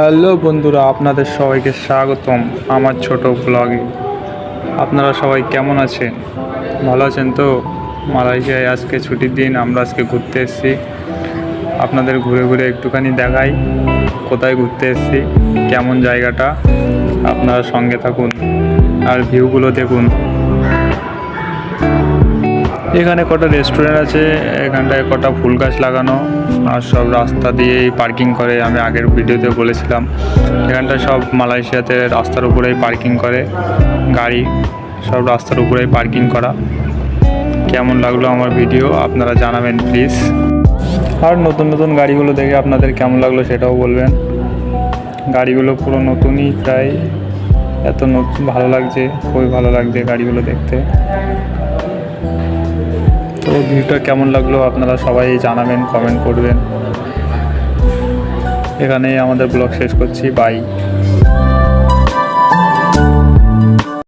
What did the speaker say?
Hello বন্ধুরা, আপনাদের সবাইকে স্বাগতম আমার ছোট ব্লগে। আপনারা সবাই কেমন আছেন? ভালো আছেন তো? মালয়েশিয়ায় আজকে ছুটির দিন, আমরা আজকে ঘুরতে এসেছি। আপনাদের ঘুরে ঘুরে একটুখানি দেখাই কোথায় ঘুরতে এসেছি, কেমন জায়গাটা। আপনারা সঙ্গে থাকুন আর ভিউগুলো দেখুন। এখানে কটা রেস্টুরেন্ট আছে, এখানটায় কটা ফুল গাছ লাগানো, আর সব রাস্তা দিয়েই পার্কিং করে, আমি আগের ভিডিওতে বলেছিলাম। এখানটা সব মালয়েশিয়াতে রাস্তার উপরেই পার্কিং করে, গাড়ি, সব রাস্তার উপরেই পার্কিং করা। কেমন লাগল আমার ভিডিও? আপনারা জানাবেন প্লিজ আর নতুন নতুন গাড়িগুলো দেখে আপনাদের কেমন লাগল সেটাও বলবেন। গাড়িগুলো পুরো নতুনই প্রায়। এত নতুন, ভালো লাগছে, খুবই ভালো লাগছে গাড়িগুলো দেখতে। ভিডিওটা কেমন লাগল আপনারা সবাই জানাবেন কমেন্ট করবেন। এখানেই আমাদের ব্লগ শেষ করছি বাই